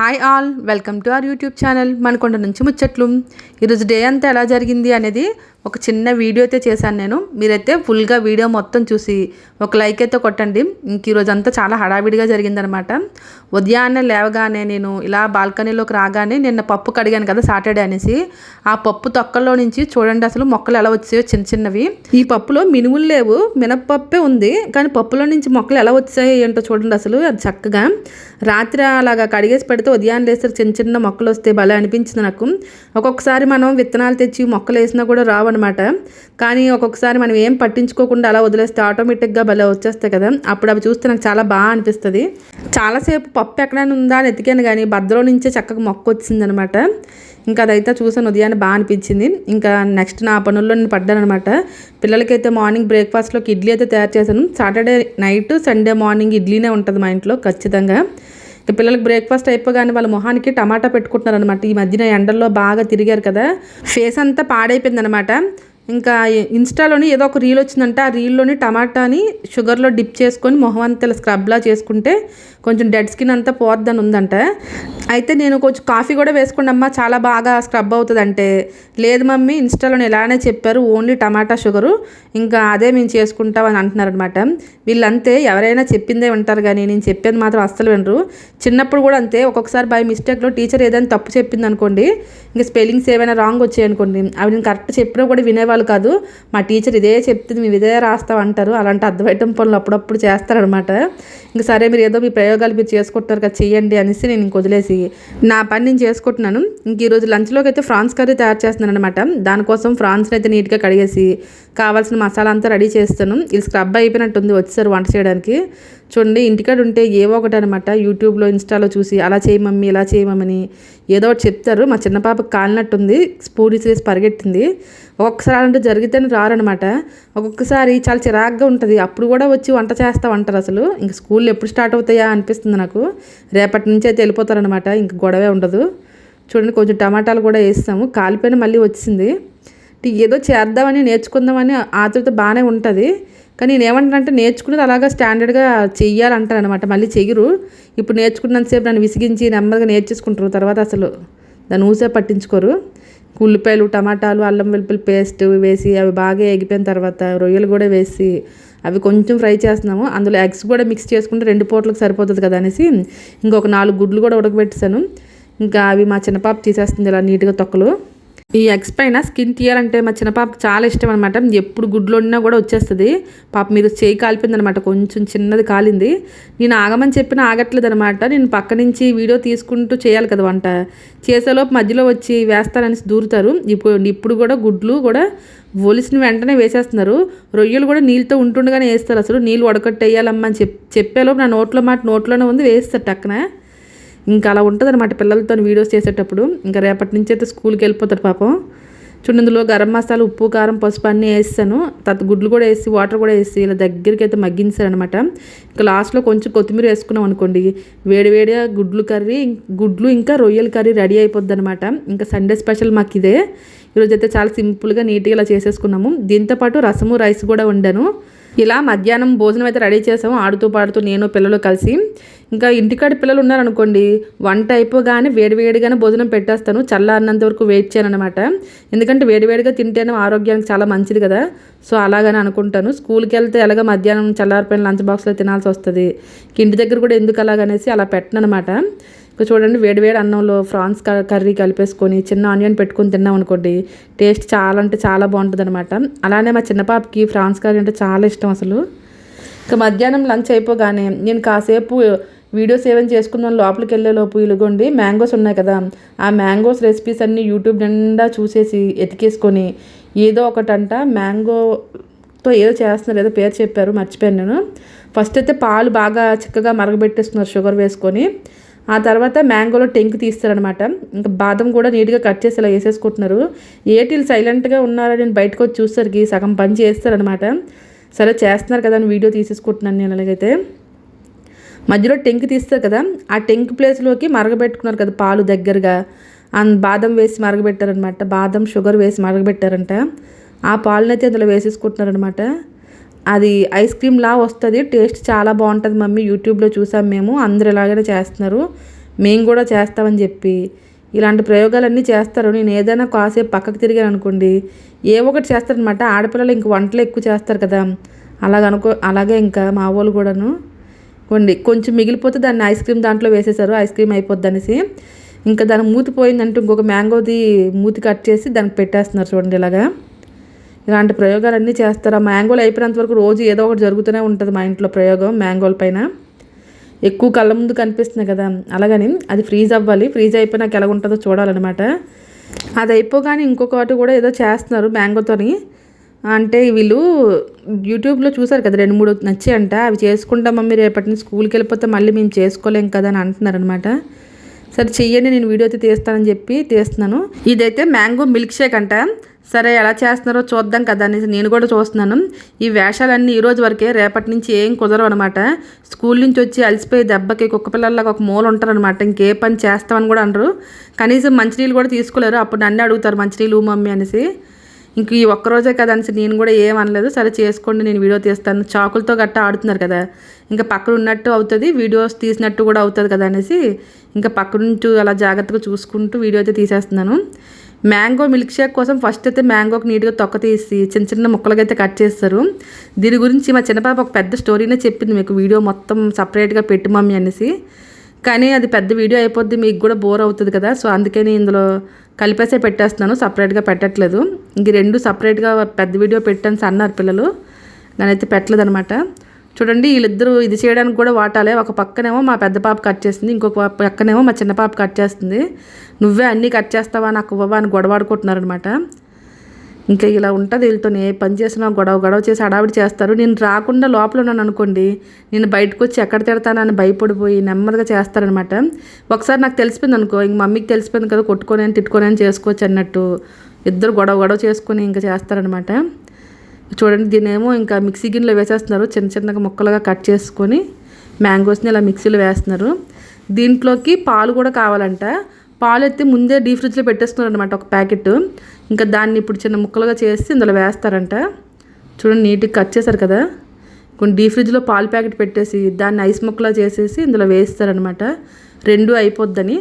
Hi all welcome to our YouTube channel Manakonda నుంచి ముచ్చట్లు ఈరోజు డే అంతా ఎలా జరిగింది అనేది ఒక చిన్న వీడియో అయితే చేశాను నేను. మీరైతే ఫుల్గా వీడియో మొత్తం చూసి ఒక లైక్ అయితే కొట్టండి. ఇంక ఈరోజు అంతా చాలా హడావిడిగా జరిగిందనమాట ఉదయాన్నే లేవగానే నేను ఇలా బాల్కనీలోకి రాగానే నిన్న పప్పు కడిగాను కదా సాటర్డే అనేసి. ఆ పప్పు తొక్కల్లో నుంచి చూడండి అసలు మొక్కలు ఎలా వచ్చాయో చిన్న చిన్నవి. ఈ పప్పులో మినుములు లేవు మినప్పప్పే ఉంది. కానీ పప్పులో నుంచి మొక్కలు ఎలా వచ్చాయో ఏంటో చూడండి అసలు అది చక్కగా. రాత్రి అలాగా కడిగేసి పెడితే ఉదయాన్నే లేస్తే చిన్న చిన్న మొక్కలు వస్తే భలే అనిపించింది నాకు. ఒక్కొక్కసారి మనం విత్తనాలు తెచ్చి మొక్కలు వేసినా కూడా అనమాట కానీ ఒక్కొక్కసారి మనం ఏం పట్టించుకోకుండా అలా వదిలేస్తే ఆటోమేటిక్గా భలే వచ్చేస్తాయి కదా. అప్పుడు అవి చూస్తే నాకు చాలా బాగా అనిపిస్తుంది. చాలాసేపు పప్పు ఎక్కడైనా ఉందా అని ఎతికాను కానీ బద్దలో నుంచే చక్కగా మొక్క వచ్చిందనమాట ఇంకా అదైతే చూసాను ఉదయాన్నే బాగా అనిపించింది. ఇంకా నెక్స్ట్ నా పనుల్లో నేను పడ్డాను అనమాట పిల్లలకైతే మార్నింగ్ బ్రేక్ఫాస్ట్లోకి ఇడ్లీ అయితే తయారు చేశాను. సాటర్డే నైట్ సండే మార్నింగ్ ఇడ్లీనే ఉంటుంది మా ఇంట్లో ఖచ్చితంగా. పిల్లలకి బ్రేక్ఫాస్ట్ అయిపోగానే వాళ్ళ మొహానికి టమాటా పెట్టుకుంటున్నారు అనమాట ఈ మధ్యన ఎండల్లో బాగా తిరిగారు కదా. ఫేస్ అంతా పాడైపోయింది అనమాట ఇంకా ఇన్స్టాలోని ఏదో ఒక రీల్ వచ్చిందంటే. ఆ రీల్లోని టమాటాని షుగర్లో డిప్ చేసుకొని మొహం అంతా ఇలా స్క్రబ్లా చేసుకుంటే కొంచెం డెడ్ స్కిన్ అంతా పోద్దని ఉందంట. అయితే నేను కొంచెం కాఫీ కూడా వేసుకోండి అమ్మా చాలా బాగా స్క్రబ్ అవుతుంది అంటే లేదు మమ్మీ ఇన్స్టాలో ఇలానే చెప్పారు ఓన్లీ టమాటా షుగరు ఇంకా అదే మేము చేసుకుంటాం అని అంటున్నారనమాట వీళ్ళంతే ఎవరైనా చెప్పిందే వింటారు కానీ నేను చెప్పేది మాత్రం అస్సలు వినరు. చిన్నప్పుడు కూడా అంతే ఒక్కొక్కసారి బై మిస్టేక్లో టీచర్ ఏదైనా తప్పు చెప్పింది అనుకోండి ఇంకా స్పెల్లింగ్స్ ఏమైనా రాంగ్ వచ్చాయనుకోండి అవి నేను కరెక్ట్ చెప్పినా కూడా వినేవాళ్ళు కాదు. మా టీచర్ ఇదే చెప్తుంది మేము ఇదే రాస్తాం అంటారు. అలాంటి అర్థమయ్యటం పనులు అప్పుడప్పుడు చేస్తారనమాట ఇంక సరే మీరు ఏదో మీ ప్రయోగాలు మీరు చేసుకుంటారు కదా చేయండి అనేసి నేను ఇంక వదిలేసి నా పని నేను చేసుకుంటున్నాను. ఇంక ఈరోజు లంచ్లోకి అయితే ఫ్రాన్స్ కర్రీ తయారు చేస్తున్నాను అనమాట దానికోసం ఫ్రాన్స్ని అయితే నీట్గా కడిగేసి కావాల్సిన మసాలా అంతా రెడీ చేస్తాను. ఇది స్క్రబ్ అయిపోయినట్టుంది వచ్చేసారు వంట చేయడానికి. చూడండి ఇంటికాడ ఉంటే ఏవో ఒకటి అనమాట యూట్యూబ్లో ఇన్స్టాలో చూసి అలా చేయి మమ్మీ ఇలా చేయి ఏదో ఒకటి చెప్తారు. మా చిన్న పాపకు కాలినట్టుంది స్పూన్ ఇసేసి పరిగెట్టింది ఒక్కొక్కసారి అంటే జరిగితేనే రారనమాట. ఒక్కొక్కసారి చాలా చిరాగ్గా ఉంటుంది. అప్పుడు కూడా వచ్చి వంట చేస్తా అంటారు అసలు. ఇంక స్కూల్ ఎప్పుడు స్టార్ట్ అవుతాయా అనిపిస్తుంది నాకు. రేపటి నుంచి అయితే వెళ్ళిపోతారనమాట. ఇంక గొడవే ఉండదు. చూడండి కొంచెం టమాటాలు కూడా వేస్తాము. కాలిపోయిన మళ్ళీ వచ్చింది. ఏదో చేద్దామని నేర్చుకుందామని ఆతృత బాగానే ఉంటుంది. కానీ నేను ఏమంటానంటే నేర్చుకునేది అలాగా స్టాండర్డ్గా చెయ్యాలంటాను అనమాట మళ్ళీ చెయ్యరు. ఇప్పుడు నేర్చుకున్నంతసేపు నన్ను విసిగించి నెమ్మదిగా నేర్చేసుకుంటారు. తర్వాత అసలు దాన్ని ఊసే పట్టించుకోరు. ఉల్లిపాయలు టమాటాలు అల్లం వెల్లుల్లి పేస్ట్ వేసి అవి బాగా ఎగిపోయిన తర్వాత రొయ్యలు కూడా వేసి అవి కొంచెం ఫ్రై చేస్తున్నాము. అందులో ఎగ్స్ కూడా మిక్స్ చేసుకుంటే రెండు పూటలకు సరిపోతుంది కదా అనేసి ఇంకొక నాలుగు గుడ్లు కూడా ఉడకబెట్టేసాను ఇంకా అవి మా చిన్నపాప తీసేస్తుంది ఇలా నీట్గా తొక్కలు. ఈ ఎగ్స్ పైన స్కిన్ తీయాలంటే మా చిన్నపాప చాలా ఇష్టం అనమాట ఎప్పుడు గుడ్లు ఉన్నా కూడా వచ్చేస్తుంది. పాప మీరు చేయి కాలిపోయింది అనమాట కొంచెం చిన్నది కాలింది. నేను ఆగమని చెప్పిన ఆగట్లేదు అనమాట నేను పక్క నుంచి వీడియో తీసుకుంటూ చేయాలి కదా వంట. చేసేలోపు మధ్యలో వచ్చి వేస్తారనేసి దూరుతారు. ఇప్పుడు ఇప్పుడు కూడా గుడ్లు కూడా ఒలిసిన వెంటనే వేసేస్తున్నారు. రొయ్యలు కూడా నీళ్ళతో ఉంటుండగానే వేస్తారు. అసలు నీళ్ళు వడకట్టేయాలమ్మా అని చెప్ చెప్పేలోపు నా నోట్లో మాట నోట్లోనే ఉంది. వేస్తారు టక్కన. ఇంకా అలా ఉంటుంది అనమాట పిల్లలతో వీడియోస్ చేసేటప్పుడు. ఇంకా రేపటి నుంచి అయితే స్కూల్కి వెళ్ళిపోతారు పాపం. చూడండి ఇందులో గరం మసాలా ఉప్పు కారం పసుపు అన్నీ వేస్తాను. తర్వాత గుడ్లు కూడా వేసి వాటర్ కూడా వేసి ఇలా దగ్గరికి అయితే మగ్గించారనమాట ఇంకా లాస్ట్లో కొంచెం కొత్తిమీర వేసుకున్నాం అనుకోండి. వేడివేడిగా గుడ్లు కర్రీ గుడ్లు ఇంకా రొయ్యల కర్రీ రెడీ అయిపోద్ది అనమాట ఇంకా సండే స్పెషల్ మాకు ఇదే. ఈరోజు అయితే చాలా సింపుల్గా నీట్గా ఇలా చేసేసుకున్నాము. దీంతోపాటు రసము రైస్ కూడా వండాను. ఇలా మధ్యాహ్నం భోజనం అయితే రెడీ చేసాము. ఆడుతూ పాడుతూ నేను పిల్లలు కలిసి. ఇంకా ఇంటికాడ పిల్లలు ఉన్నారనుకోండి వంట అయిపోగానే వేడివేడిగానే భోజనం పెట్టేస్తాను. చల్లారినంత వరకు వెయిట్ చేయను అనమాట ఎందుకంటే వేడివేడిగా తింటేనే ఆరోగ్యానికి చాలా మంచిది కదా. సో అలాగని అనుకుంటాను. స్కూల్కి వెళ్తే ఎలాగ మధ్యాహ్నం చల్లారిపోయిన లంచ్ బాక్స్లో తినాల్సి వస్తుంది. ఇంటి దగ్గర కూడా ఎందుకు అలాగనేసి అలా పెట్టను అనమాట ఇంకా చూడండి వేడివేడి అన్నంలో ఫ్రాన్స్ కర్రీ కలిపేసుకొని చిన్న ఆనియన్ పెట్టుకొని తిన్నాం అనుకోండి టేస్ట్ చాలా అంటే చాలా బాగుంటుంది అనమాట అలానే మా చిన్న పాపకి ఫ్రాన్స్ కర్రీ అంటే చాలా ఇష్టం అసలు. ఇంకా మధ్యాహ్నం లంచ్ అయిపోగానే నేను కాసేపు వీడియోస్ ఏమైనా చేసుకుందాం లోపలికి వెళ్ళే లోపు మ్యాంగోస్ ఉన్నాయి కదా ఆ మ్యాంగోస్ రెసిపీస్ అన్నీ యూట్యూబ్ నిండా చూసేసి ఎతికేసుకొని ఏదో ఒకటంట మ్యాంగోతో ఏదో చేస్తున్నారు ఏదో పేరు చెప్పారు మర్చిపోయాను నేను. ఫస్ట్ అయితే పాలు బాగా చిక్కగా మరగబెట్టేస్తున్నారు షుగర్ వేసుకొని. ఆ తర్వాత మ్యాంగోలో టెంక్ తీస్తారనమాట ఇంకా బాదం కూడా నీట్గా కట్ చేసి ఇలా వేసేసుకుంటున్నారు. ఏటీలు సైలెంట్గా ఉన్నారని నేను బయటకు వచ్చి చూసరికి సగం పని చేస్తారనమాట సరే చేస్తున్నారు కదా అని వీడియో తీసేసుకుంటున్నాను నేను అలాగైతే. మధ్యలో టెంక్ తీస్తారు కదా ఆ టెంక్ ప్లేస్లోకి మరగబెట్టుకున్నారు కదా పాలు దగ్గరగా. అండ్ బాదం వేసి మరగబెట్టారనమాట బాదం షుగర్ వేసి మరగబెట్టారంట. ఆ పాలనైతే అందులో వేసేసుకుంటున్నారనమాట అది ఐస్ క్రీమ్ లా వస్తుంది టేస్ట్ చాలా బాగుంటుంది మమ్మీ యూట్యూబ్లో చూసాం మేము అందరు ఇలాగనే చేస్తున్నారు మేము కూడా చేస్తామని చెప్పి. ఇలాంటి ప్రయోగాలన్నీ చేస్తారు నేను ఏదైనా కాసేపు పక్కకు తిరిగాను అనుకోండి ఏ ఒకటి చేస్తారనమాట ఆడపిల్లలు ఇంక వంటలు ఎక్కువ చేస్తారు కదా అలాగ అనుకో అలాగే ఇంకా మా వాళ్ళు కూడాను. కొండి కొంచెం మిగిలిపోతే దాన్ని ఐస్ క్రీమ్ దాంట్లో వేసేసారు ఐస్ క్రీమ్ అయిపోద్ది అనేసి. ఇంకా దాని మూతి పోయిందంటే ఇంకొక మ్యాంగోది మూతి కట్ చేసి దానికి పెట్టేస్తున్నారు చూడండి ఇలాగా. ఇలాంటి ప్రయోగాలన్నీ చేస్తారు? ఆ మ్యాంగోలు అయిపోయినంత వరకు రోజు ఏదో ఒకటి జరుగుతూనే ఉంటుంది మా ఇంట్లో ప్రయోగం మ్యాంగోల పైన. ఎక్కువ కళ్ళ ముందు కనిపిస్తుంది కదా. అలాగని అది ఫ్రీజ్ అవ్వాలి. ఫ్రీజ్ అయిపోయినాక ఎలా ఉంటుందో చూడాలన్నమాట. అది అయిపోగానే ఇంకొకటి కూడా ఏదో చేస్తున్నారు మ్యాంగోతోని అంటే వీళ్ళు యూట్యూబ్లో చూసారు కదా రెండు మూడు నచ్చాయంట. అవి చేసుకుంటాం మమ్మీ రేపటి నుంచి స్కూల్కి వెళ్ళిపోతే మళ్ళీ మేము చేసుకోలేం కదా అని అంటున్నారనమాట సరే చెయ్యండి నేను వీడియో అయితే తీస్తానని చెప్పి తీస్తున్నాను. ఇదైతే మ్యాంగో మిల్క్ షేక్ అంట. సరే ఎలా చేస్తున్నారో చూద్దాం కదా అనేసి నేను కూడా చూస్తున్నాను. ఈ వేషాలన్నీ ఈ రోజు వరకే రేపటి నుంచి ఏం కుదరవు అనమాట స్కూల్ నుంచి వచ్చి అలసిపోయి దెబ్బకి కుక్క పిల్లల్లాగా ఒక మూల ఉంటారనమాట ఇంకే పని చేస్తామని కూడా అనరు. కనీసం మంచినీళ్ళు కూడా తీసుకోలేరు. అప్పుడు నన్ను అడుగుతారు మంచినీళ్ళు మమ్మీ అనేసి. ఇంక ఈ ఒక్కరోజే కదా అనేసి నేను కూడా ఏం అనలేదు. సరే చేసుకోండి నేను వీడియో తీస్తాను. చాకులతో గట్ట ఆడుతున్నారు కదా. ఇంకా పక్కన ఉన్నట్టు అవుతుంది వీడియోస్ తీసినట్టు కూడా అవుతుంది కదా అనేసి ఇంకా పక్క నుంచి అలా జాగ్రత్తగా చూసుకుంటూ వీడియో అయితే తీసేస్తున్నాను. మ్యాంగో మిల్క్ షేక్ కోసం ఫస్ట్ అయితే మ్యాంగోకి నీట్గా తొక్క తీసి చిన్న చిన్న ముక్కలుగా అయితే కట్ చేస్తారు. దీని గురించి మా చిన్నపాప ఒక పెద్ద స్టోరీనే చెప్పింది మీకు. వీడియో మొత్తం సపరేట్గా పెట్టు మమ్మీ అనేసి. కానీ అది పెద్ద వీడియో అయిపోద్ది మీకు కూడా బోర్ అవుతుంది కదా. సో అందుకని ఇందులో కలిపేసే పెట్టేస్తున్నాను సపరేట్గా పెట్టట్లేదు. ఇంక రెండు సపరేట్గా పెద్ద వీడియో పెట్టాను అన్నారు పిల్లలు. నేనైతే పెట్టలేదు అనమాట చూడండి వీళ్ళిద్దరూ ఇది చేయడానికి కూడా వాటాలే. ఒక పక్కనేమో మా పెద్ద పాప కట్ చేస్తుంది ఇంకొక పక్కనేమో మా చిన్న పాప కట్ చేస్తుంది. నువ్వే అన్నీ కట్ చేస్తావా నాకు ఇవ్వవా అని గొడవాడుకుంటున్నారనమాట ఇంకా ఇలా ఉంటుంది వీళ్ళతో ఏ పని చేసినా గొడవ గొడవ చేసి అడావిడి చేస్తారు. నేను రాకుండా లోపల ఉన్నాను అనుకోండి నేను బయటకు వచ్చి ఎక్కడ తిడతానని భయపడిపోయి నెమ్మదిగా చేస్తారనమాట. ఒకసారి నాకు తెలిసిపోయింది అనుకో ఇంక మమ్మీకి తెలిసిపోయింది కదా కొట్టుకొని తిట్టుకొని అని చేసుకోవచ్చు అన్నట్టు. ఇద్దరు గొడవ గొడవ చేసుకొని ఇంకా చేస్తారనమాట. చూడండి దీనేమో ఇంకా మిక్సీ గిన్నెలో వేసేస్తున్నారు. చిన్న చిన్నగా ముక్కలుగా కట్ చేసుకొని మ్యాంగోస్ని ఇలా మిక్సీలో వేస్తున్నారు. దీంట్లోకి పాలు కూడా కావాలంట. పాలు ఎత్తి ముందే డీ ఫ్రిడ్జ్లో పెట్టేస్తున్నారు అనమాట ఒక ప్యాకెట్. ఇంకా దాన్ని ఇప్పుడు చిన్న ముక్కలుగా చేసి ఇందులో వేస్తారంట. చూడండి నీట్గా కట్ చేశారు కదా. కొన్ని డీ ఫ్రిడ్జ్లో పాలు ప్యాకెట్ పెట్టేసి దాన్ని ఐస్ ముక్కలా చేసేసి ఇందులో వేస్తారనమాట రెండు అయిపోద్దని.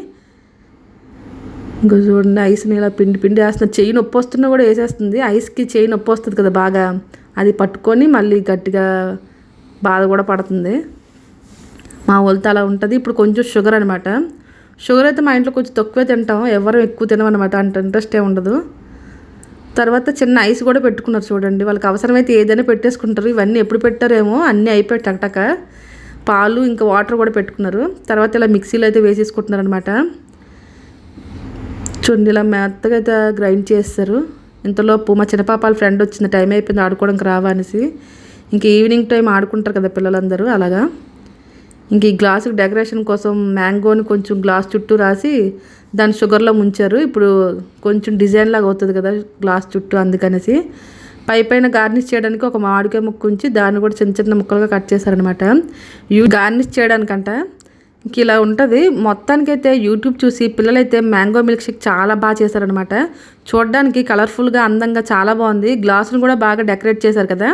ఇంకా చూడండి ఐస్ని ఇలా పిండి పిండి వేస్తున్నారు చెయ్యి నొప్పి వస్తున్నా కూడా వేసేస్తుంది. ఐస్కి చెయ్యి నొప్పి వస్తుంది కదా బాగా. అది పట్టుకొని మళ్ళీ గట్టిగా బాధ కూడా పడుతుంది. మా వాళ్ళతో అలా ఉంటుంది. ఇప్పుడు కొంచెం షుగర్ అనమాట షుగర్ అయితే మా ఇంట్లో కొంచెం తక్కువే తింటాం ఎవరు ఎక్కువ తినమన్నమాట అంత ఇంట్రెస్టే ఉండదు. తర్వాత చిన్న ఐస్ కూడా పెట్టుకున్నారు చూడండి వాళ్ళకి అవసరమైతే ఏదైనా పెట్టేసుకుంటారు ఇవన్నీ ఎప్పుడు పెట్టారేమో అన్నీ అయిపోయి టక్టక పాలు ఇంకా వాటర్ కూడా పెట్టుకున్నారు. తర్వాత ఇలా మిక్సీలో అయితే వేసేసుకుంటున్నారు అనమాట చూడండి ఇలా మెత్తగా అయితే గ్రైండ్ చేస్తారు. ఇంతలోపు మా చిన్నపాపాల ఫ్రెండ్ వచ్చింది టైం అయిపోయింది ఆడుకోవడానికి రావా అనేసి. ఇంక ఈవినింగ్ టైం ఆడుకుంటారు కదా పిల్లలందరూ అలాగా. ఇంక ఈ గ్లాసుకి డెకరేషన్ కోసం మ్యాంగోని కొంచెం గ్లాస్ చుట్టూ రాసి దాన్ని షుగర్లో ముంచారు. ఇప్పుడు కొంచెం డిజైన్ లాగా అవుతుంది కదా గ్లాస్ చుట్టూ అందుకనేసి. పై పైన గార్నిష్ చేయడానికి ఒక మామిడికాయ ముక్క ఉంచి దాన్ని కూడా చిన్న చిన్న ముక్కలుగా కట్ చేశారనమాట ఇవి గార్నిష్ చేయడానికంట. ఇంక ఇలా ఉంటుంది. మొత్తానికైతే యూట్యూబ్ చూసి పిల్లలైతే మ్యాంగో మిల్క్ షేక్ చాలా బాగా చేశారనమాట చూడడానికి కలర్ఫుల్గా అందంగా చాలా బాగుంది. గ్లాసును కూడా బాగా డెకరేట్ చేశారు కదా.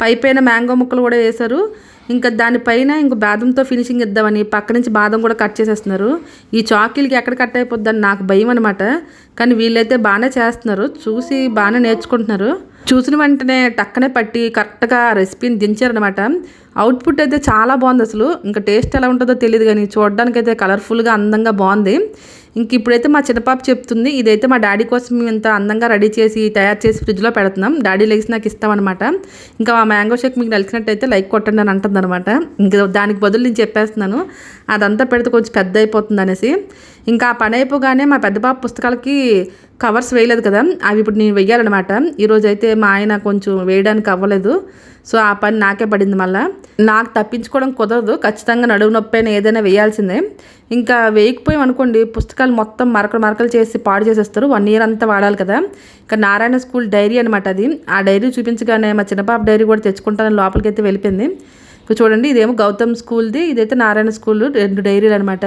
పై పైన మ్యాంగో ముక్కలు కూడా వేశారు. ఇంకా దానిపైన ఇంక బాదంతో ఫినిషింగ్ ఇద్దామని పక్క నుంచి బాదం కూడా కట్ చేసేస్తున్నారు. ఈ చాకీలకి ఎక్కడ కట్ అయిపోద్దని నాకు భయం అనమాట కానీ వీళ్ళైతే బాగానే చేస్తున్నారు. చూసి బాగానే నేర్చుకుంటున్నారు. చూసిన వెంటనే టక్కనే పట్టి కరెక్ట్గా రెసిపీని దించారనమాట అవుట్పుట్ అయితే చాలా బాగుంది అసలు. ఇంకా టేస్ట్ ఎలా ఉంటుందో తెలియదు కానీ చూడడానికి అయితే కలర్ఫుల్గా అందంగా బాగుంది. ఇంక ఇప్పుడైతే మా చిన్నపాప చెప్తుంది ఇదైతే మా డాడీ కోసం మేము ఇంత అందంగా రెడీ చేసి తయారు చేసి ఫ్రిడ్జ్లో పెడుతున్నాం. డాడీ లెగ్స్ నాకు ఇస్తామన్నమాట. ఇంకా మా మ్యాంగో షేక్ మీకు నలిచినట్టయితే లైక్ కొట్టండి అని అంటుంది అనమాట ఇంకా దానికి బదులు నేను చెప్పేస్తున్నాను అదంతా పెడితే కొంచెం పెద్ద అయిపోతుంది అనేసి. ఇంకా ఆ పని అయిపోగానే మా పెద్ద పాప పుస్తకాలకి కవర్స్ వేయలేదు కదా అవి ఇప్పుడు నేను వెయ్యాలన్నమాట. ఈరోజు అయితే మా ఆయన కొంచెం వేయడానికి అవ్వలేదు. సో ఆ పని నాకే పడింది మళ్ళీ. నాకు తప్పించుకోవడం కుదరదు ఖచ్చితంగా నడువు నొప్పి అయినా ఏదైనా వేయాల్సిందే. ఇంకా వేయకపోయాం అనుకోండి పుస్తకాలు మొత్తం మరకలు మరకలు చేసి పాడు చేసేస్తారు. వన్ ఇయర్ అంతా వాడాలి కదా. ఇంకా నారాయణ స్కూల్ డైరీ అనమాట అది. ఆ డైరీ చూపించగానే మా చిన్నపాప డైరీ కూడా తెచ్చుకుంటానని లోపలికి అయితే వెళ్ళిపోయింది చూడండి ఇదేమో గౌతమ్ స్కూల్ది ఇదైతే నారాయణ స్కూల్ రెండు డైరీలు అనమాట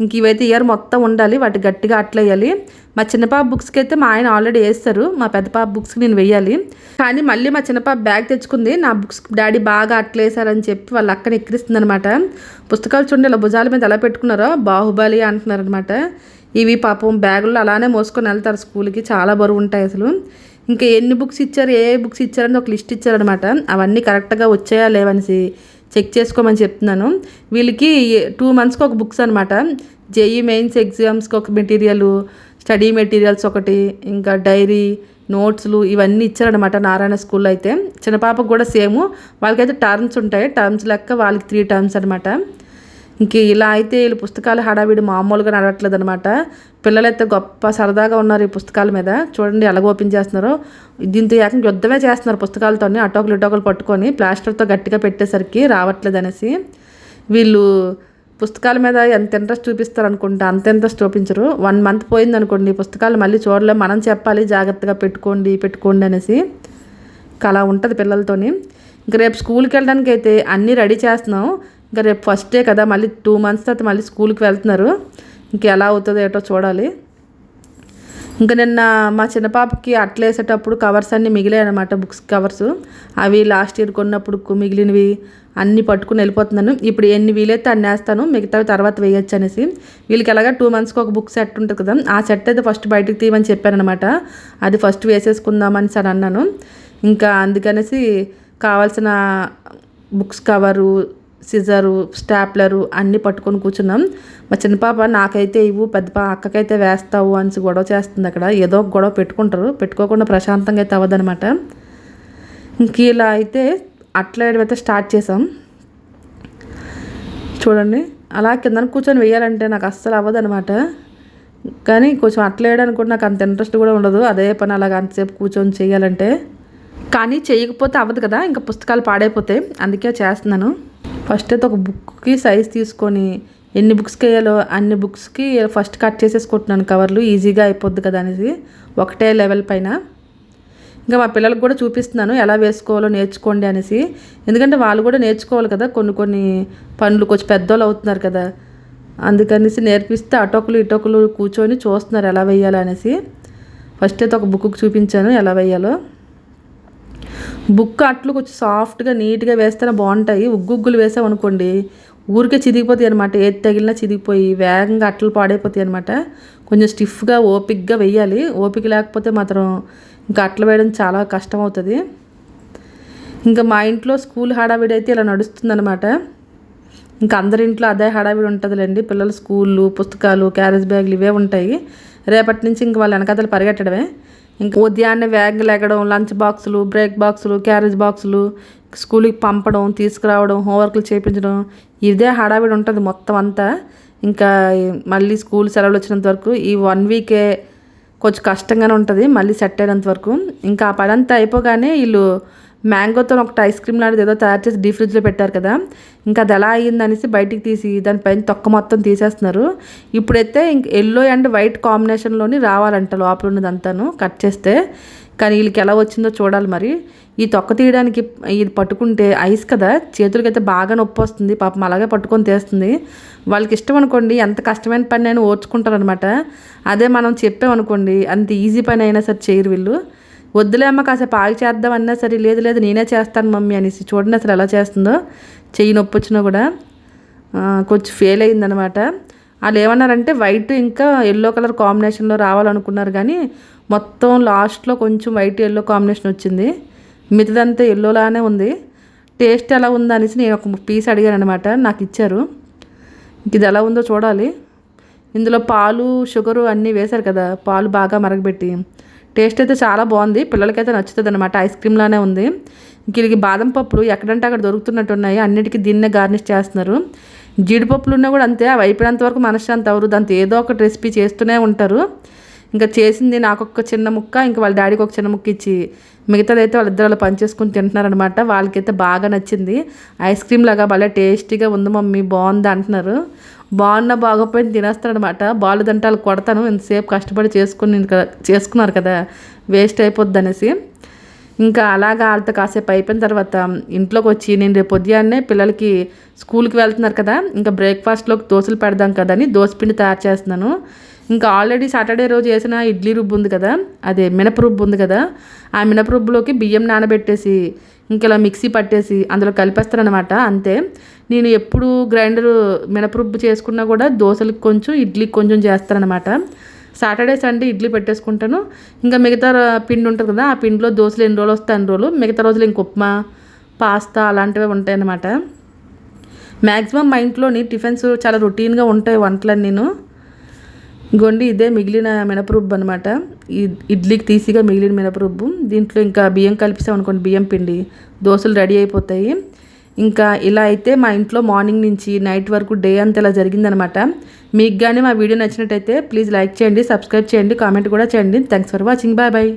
ఇంక ఇవైతే ఇయర్ మొత్తం ఉండాలి వాటి గట్టిగా అట్లేయాలి మా చిన్నపాప బుక్స్కి అయితే మా ఆయన ఆల్రెడీ వేస్తారు మా పెద్ద పాప బుక్స్కి నేను వెయ్యాలి కానీ మళ్ళీ మా చిన్నపాప బ్యాగ్ తెచ్చుకుంది నా బుక్స్ డాడీ బాగా అట్లేసారని చెప్పి వాళ్ళ అక్కని ఎక్కిరిస్తుంది అనమాట పుస్తకాలు చూడండి ఇలా భుజాల మీద ఎలా పెట్టుకున్నారో బాహుబలి అంటున్నారనమాట ఇవి పాపం బ్యాగుల్లో అలానే మోసుకొని వెళ్తారు స్కూల్కి చాలా బరువు ఉంటాయి అసలు. ఇంకా ఎన్ని బుక్స్ ఇచ్చారు ఏ బుక్స్ ఇచ్చారని ఒక లిస్ట్ ఇచ్చారనమాట అవన్నీ కరెక్ట్గా వచ్చాయా లేవనేసి. చెక్ చేసుకోమని చెప్తున్నాను. వీళ్ళకి టూ మంత్స్కి ఒక బుక్స్ అనమాట జేఈ మెయిన్స్ ఎగ్జామ్స్కి ఒక మెటీరియల్ స్టడీ మెటీరియల్స్ ఒకటి ఇంకా డైరీ నోట్స్లు ఇవన్నీ ఇచ్చారనమాట నారాయణ స్కూల్లో అయితే. చిన్నపాపకు కూడా సేమ్ వాళ్ళకైతే టర్మ్స్ ఉంటాయి. టర్మ్స్ లెక్క వాళ్ళకి త్రీ టర్మ్స్ అనమాట ఇంక ఇలా అయితే వీళ్ళు పుస్తకాలు హడావిడి మామూలుగా నడవట్లేదు అనమాట పిల్లలైతే గొప్ప సరదాగా ఉన్నారు ఈ పుస్తకాల మీద. చూడండి ఎలాగ ఓపెన్ చేస్తున్నారు. దీంతో ఏకంగా యుద్ధమే చేస్తున్నారు పుస్తకాలతో అటోకలు ఇటోకలు పట్టుకొని ప్లాస్టర్తో గట్టిగా పెట్టేసరికి రావట్లేదు అనేసి వీళ్ళు పుస్తకాల మీద ఎంత ఇంట్రెస్ట్ చూపిస్తారు అనుకుంటే అంత ఇంట్రెస్ట్ చూపించరు. వన్ మంత్ పోయింది అనుకోండి పుస్తకాలు మళ్ళీ చూడలేము మనం చెప్పాలి జాగ్రత్తగా పెట్టుకోండి పెట్టుకోండి అనేసి. అలా ఉంటుంది పిల్లలతోని. ఇంకా రేపు స్కూల్కి వెళ్ళడానికి అయితే అన్నీ రెడీ చేస్తున్నాం. ఇంకా రేపు ఫస్ట్ డే కదా మళ్ళీ టూ మంత్స్ తర్వాత మళ్ళీ స్కూల్కి వెళ్తున్నారు. ఇంకా ఎలా అవుతుందో ఏటో చూడాలి. ఇంకా నిన్న మా చిన్న పాపకి అట్లేసేటప్పుడు కవర్స్ అన్నీ మిగిలాయి అనమాట బుక్స్ కవర్స్ అవి లాస్ట్ ఇయర్ కొన్నప్పుడు మిగిలినవి అన్నీ పట్టుకుని వెళ్ళిపోతున్నాను. ఇప్పుడు ఎన్ని వీలైతే అన్ని వేస్తాను మిగతావి తర్వాత వేయచ్చు అనేసి. వీళ్ళకి ఎలాగా టూ మంత్స్కి ఒక బుక్ సెట్ ఉంటుంది కదా ఆ సెట్ అయితే ఫస్ట్ బయటకు తీయమని చెప్పాను అనమాట అది ఫస్ట్ వేసేసుకుందామని సార్ అన్నాను. ఇంకా అందుకనేసి కావాల్సిన బుక్స్ కవరు సిజరు స్టాప్లరు అన్నీ పట్టుకొని కూర్చున్నాం. మా చిన్న పాప నాకైతే ఇవ్వు పెద్ద పాప అక్కకైతే వేస్తావు అని గొడవ చేస్తుంది అక్కడ. ఏదో ఒక గొడవ పెట్టుకుంటారు. పెట్టుకోకుండా ప్రశాంతంగా అయితే అవ్వదనమాట ఇంక ఇలా అయితే అట్లా అయితే స్టార్ట్ చేసాం. చూడండి. అలా కింద కూర్చొని వేయాలంటే నాకు అస్సలు అవ్వదనమాట కానీ కొంచెం అట్లా వేయడానికి కూడా నాకు అంత ఇంట్రెస్ట్ కూడా ఉండదు. అదే పని అలాగ అంతసేపు కూర్చొని చేయాలంటే. కానీ చేయకపోతే అవ్వదు కదా. ఇంకా పుస్తకాలు పాడైపోతాయి. అందుకే చేస్తున్నాను. ఫస్ట్ అయితే ఒక బుక్కి సైజ్ తీసుకొని ఎన్ని బుక్స్కి వేయాలో అన్ని బుక్స్కి ఫస్ట్ కట్ చేసేసుకుంటున్నాను కవర్లు. ఈజీగా అయిపోద్ది కదా అనేసి ఒకటే లెవెల్ పైన. ఇంకా మా పిల్లలకు కూడా చూపిస్తున్నాను ఎలా వేసుకోవాలో నేర్చుకోండి అనేసి. ఎందుకంటే వాళ్ళు కూడా నేర్చుకోవాలి కదా కొన్ని కొన్ని పనులు. కొంచెం పెద్దోళ్ళు అవుతున్నారు కదా. అందుకనేసి నేర్పిస్తే అటోకులు ఇటోకులు కూర్చొని చూస్తున్నారు ఎలా వేయాలో అనేసి. ఫస్ట్ అయితే ఒక బుక్కి చూపించాను ఎలా వేయాలో. బుక్ అట్లు కొంచెం సాఫ్ట్గా నీట్గా వేస్తేనే బాగుంటాయి. ఉగ్గుగ్గులు వేసామనుకోండి ఊరికే చిదిగిపోతాయి అనమాట ఏది తగిలినా చిదిగిపోయి వేగంగా అట్లు పాడైపోతాయి అనమాట కొంచెం స్టిఫ్గా ఓపిక్గా వేయాలి. ఓపిక లేకపోతే మాత్రం ఇంకా అట్లు వేయడం చాలా కష్టం అవుతుంది ఇంకా మా ఇంట్లో స్కూల్ హడావిడి అయితే ఇలా నడుస్తుందనమాట ఇంకా అందరి ఇంట్లో అదే హడావిడి ఉంటుందిలేండి. పిల్లల స్కూళ్ళు పుస్తకాలు క్యారేజ్ బ్యాగులు ఇవే ఉంటాయి. రేపటి నుంచి ఇంక వాళ్ళ వెనకాతలు పరిగెట్టడమే. ఇంకా ఉదయాన్నే వేగ ఎగడం లంచ్ బాక్సులు బ్రేక్ బాక్సులు క్యారేజ్ బాక్సులు స్కూల్కి పంపడం తీసుకురావడం హోంవర్క్లు చేయించడం ఇదే హడావిడి ఉంటుంది మొత్తం అంతా. ఇంకా మళ్ళీ స్కూల్ సెలవులు వచ్చినంత వరకు ఈ వన్ వీకే కొంచెం కష్టంగానే ఉంటుంది మళ్ళీ సెట్ అయినంత వరకు. ఇంకా ఆ పని అయిపోగానే వీళ్ళు మ్యాంగోతో ఒకటి ఐస్ క్రీమ్ లాంటిది ఏదో తయారు చేసి డీ ఫ్రిడ్జ్లో పెట్టారు కదా. ఇంకా అది ఎలా అయ్యిందనేసి బయటికి తీసి దానిపైన తొక్క మొత్తం తీసేస్తున్నారు. ఇప్పుడైతే ఇంక ఎల్లో అండ్ వైట్ కాంబినేషన్లోని రావాలంట లోపల ఉన్నదంతాను కట్ చేస్తే. కానీ వీళ్ళకి ఎలా వచ్చిందో చూడాలి మరి. ఈ తొక్క తీయడానికి ఇది పట్టుకుంటే ఐస్ కదా చేతులకి అయితే బాగా నొప్పి వస్తుంది. పాపం అలాగే పట్టుకొని తీస్తుంది. వాళ్ళకి ఇష్టం అనుకోండి ఎంత కష్టమైన పని అయినా ఓర్చుకుంటారు అనమాట అదే మనం చెప్పామనుకోండి అంత ఈజీ పని అయినా సరే చేయరు వీళ్ళు. వద్దులే అమ్మ కాసేపు ఆగి చేద్దాం అన్నా సరే లేదు లేదు నేనే చేస్తాను మమ్మీ అనేసి చూడండి అసలు ఎలా చేస్తుందో. చెయ్యి నొప్పి వచ్చినా కూడా కొంచెం ఫెయిల్ అయిందనమాట వాళ్ళు ఏమన్నారంటే వైట్ ఇంకా ఎల్లో కలర్ కాంబినేషన్లో రావాలనుకున్నారు కానీ మొత్తం లాస్ట్లో కొంచెం వైట్ ఎల్లో కాంబినేషన్ వచ్చింది. మిగతాదంతా ఎల్లోలానే ఉంది. టేస్ట్ ఎలా ఉందా అనేసి నేను ఒక పీస్ అడిగాను అనమాట నాకు ఇచ్చారు. ఇది ఎలా ఉందో చూడాలి. ఇందులో పాలు షుగరు అన్నీ వేశారు కదా పాలు బాగా మరగబెట్టి. టేస్ట్ అయితే చాలా బాగుంది. పిల్లలకైతే నచ్చుతుంది అనమాట ఐస్ క్రీమ్లానే ఉంది. వీళ్ళకి బాదం పప్పులు ఎక్కడంటే అక్కడ దొరుకుతున్నట్టు ఉన్నాయి అన్నిటికీ దీన్నే గార్నిష్ చేస్తున్నారు. జీడిపప్పులు ఉన్నా కూడా అంతే. అవి అయిపోయినంత వరకు మనశ్శాంతి అవరు దాంతో ఏదో ఒక రెసిపీ చేస్తూనే ఉంటారు. ఇంకా చేసింది నాకు ఒక చిన్న ముక్క. ఇంకా వాళ్ళ డాడీకి ఒక చిన్న ముక్క ఇచ్చి మిగతాదైతే వాళ్ళిద్దరు వాళ్ళు పనిచేసుకుని తింటున్నారనమాట వాళ్ళకైతే బాగా నచ్చింది. ఐస్ క్రీమ్ లాగా భలే టేస్టీగా ఉంది మమ్మీ. బాగుంది అంటున్నారు. బాగున్నా బాగోపోయిన తినేస్తాడనమాట. బాలు దంటాలు కొడతాను ఇంతసేపు కష్టపడి చేసుకుని చేసుకున్నారు కదా వేస్ట్ అయిపోద్ది అనేసి. ఇంకా అలాగా వాళ్ళతో కాసేపు అయిపోయిన తర్వాత ఇంట్లోకి వచ్చి నేను రేపు ఉదయాన్నే పిల్లలకి స్కూల్కి వెళ్తున్నారు కదా ఇంకా బ్రేక్ఫాస్ట్లోకి దోశలు పెడదాం కదా అని పిండి తయారు చేస్తున్నాను. ఇంకా ఆల్రెడీ సాటర్డే రోజు వేసిన ఇడ్లీ రుబ్బు ఉంది కదా అదే మినప రుబ్బు ఉంది కదా ఆ మినప రుబ్బులోకి బియ్యం నానబెట్టేసి ఇంకా ఇలా మిక్సీ పట్టేసి అందులో కలిపేస్తారనమాట అంతే. నేను ఎప్పుడు గ్రైండర్ మినపరుబ్బు చేసుకున్నా కూడా దోశలకు కొంచెం ఇడ్లీకి కొంచెం చేస్తారనమాట సాటర్డే సండే ఇడ్లీ పెట్టేసుకుంటాను. ఇంకా మిగతా పిండి ఉంటుంది కదా ఆ పిండిలో దోశలు ఎన్ని రోజులు వస్తాయి అన్ని రోజులు. మిగతా రోజులు ఇంక ఉప్మా పాస్తా అలాంటివి ఉంటాయన్నమాట. మ్యాక్సిమం మా ఇంట్లోని టిఫిన్స్ చాలా రొటీన్గా ఉంటాయి వంటలని నేను గొండి ఇదే మిగిలిన మినపరుబ్బు అనమాట ఇడ్లీకి తీసిగా మిగిలిన మినపరుబ్బు. దీంట్లో ఇంకా బియ్యం కలిపిస్తాం అనుకోండి బియ్యం పిండి. దోశలు రెడీ అయిపోతాయి. ఇంకా ఇలా అయితే మా ఇంట్లో మార్నింగ్ నుంచి నైట్ వరకు డే అంతా ఇలా జరిగిందనమాట మీకు కానీ మా వీడియో నచ్చినట్టయితే ప్లీజ్ లైక్ చేయండి సబ్స్క్రైబ్ చేయండి కామెంట్ కూడా చేయండి. Thanks for watching. Bye bye.